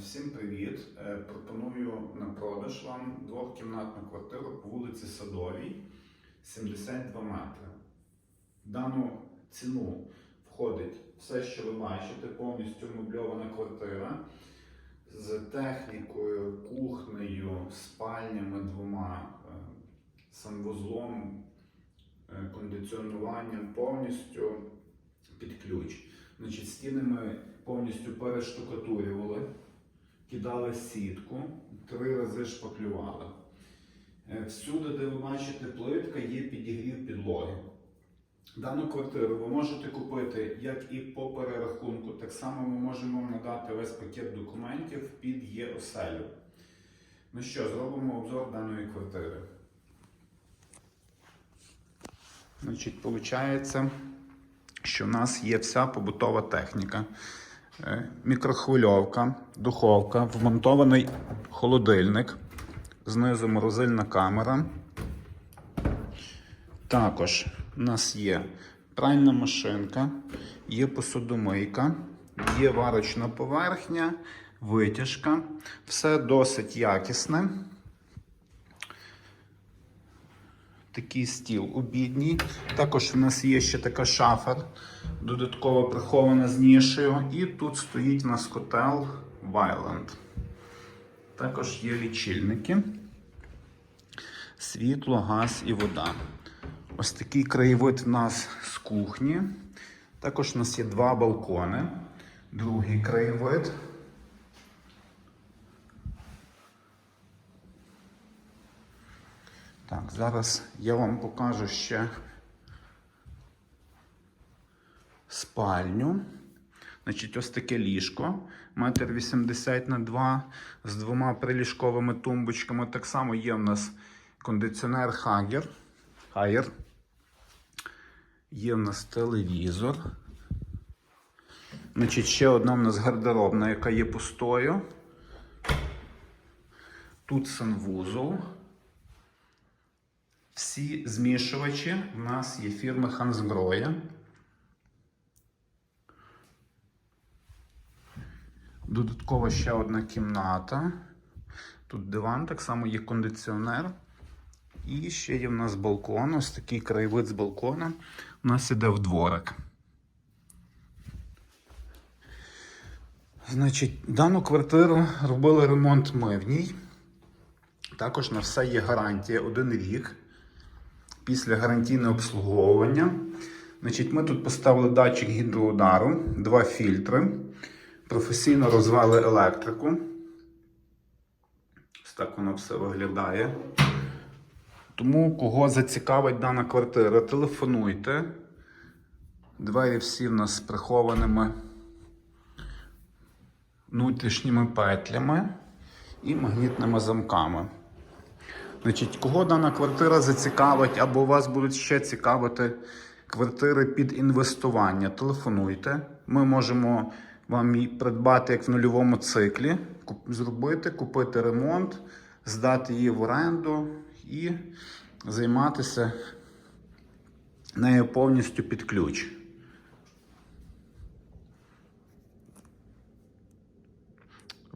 Всім привіт! Е, Пропоную на продаж вам двохкімнатну квартиру по вулиці Садовій 72 метри. В дану ціну входить все, що ви бачите, повністю мебльована квартира з технікою, кухнею, спальнями двома, е, санвузлом, е, кондиціонуванням повністю під ключ. Значить, стіни ми повністю перештукатурювали, кидали сітку, три рази шпаклювали. Е, Всюди, де ви бачите плитка, є підігрів підлоги. Дану квартиру ви можете купити як і по перерахунку, так само ми можемо вам надати весь пакет документів під є оселю. Ну що, зробимо обзор даної квартири. Значить, виходить, що в нас є вся побутова техніка. Е, Мікрохвильовка, духовка, вмонтований холодильник, знизу морозильна камера. Також у нас є пральна машинка, є посудомийка, є варочна поверхня, витяжка. Все досить якісне. Такий стіл обідній. Також у нас є ще така шафа, додатково прихована з нішею. І тут стоїть у нас котел Вайленд. Також є лічильники, світло, газ і вода. Ось такий краєвид у нас з кухні. Також у нас є два балкони. Другий краєвид. Так, зараз я вам покажу ще спальню. Значить, ось таке ліжко. Метр 80 на 2 з двома приліжковими тумбочками. Так само є в нас кондиціонер Хагер. Хайер. Є в нас телевізор. Значить, ще одна в нас гардеробна, яка є пустою. Тут санвузол. Всі змішувачі в нас є фірми Хансгроя. Додатково ще одна кімната. Тут диван, так само є кондиціонер. І ще є в нас балкон, ось такий краєвид з балкона. У нас іде в дворик. Значить, дану квартиру робили ремонт ми в ній. Також на все є гарантія один рік після гарантійне обслуговування. Значить, Ми тут поставили датчик гідроудару, два фільтри, професійно розвели електрику. Ось так воно все виглядає. Тому, кого зацікавить дана квартира, телефонуйте. Двері всі в нас з прихованими внутрішніми петлями і магнітними замками. Значить, кого дана квартира зацікавить, або вас будуть ще цікавити квартири під інвестування, телефонуйте. Ми можемо вам її придбати як в нульовому циклі, зробити, купити ремонт, здати її в оренду і займатися нею повністю під ключ.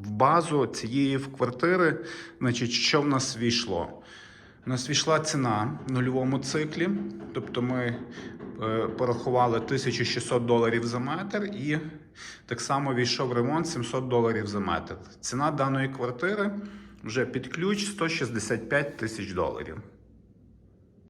В базу цієї квартири, значить, що в нас війшло? У нас війшла ціна в нульовому циклі, тобто ми е, порахували 1600 доларів за метр, і так само війшов ремонт 700 доларів за метр. Ціна даної квартири вже під ключ 165 тисяч доларів.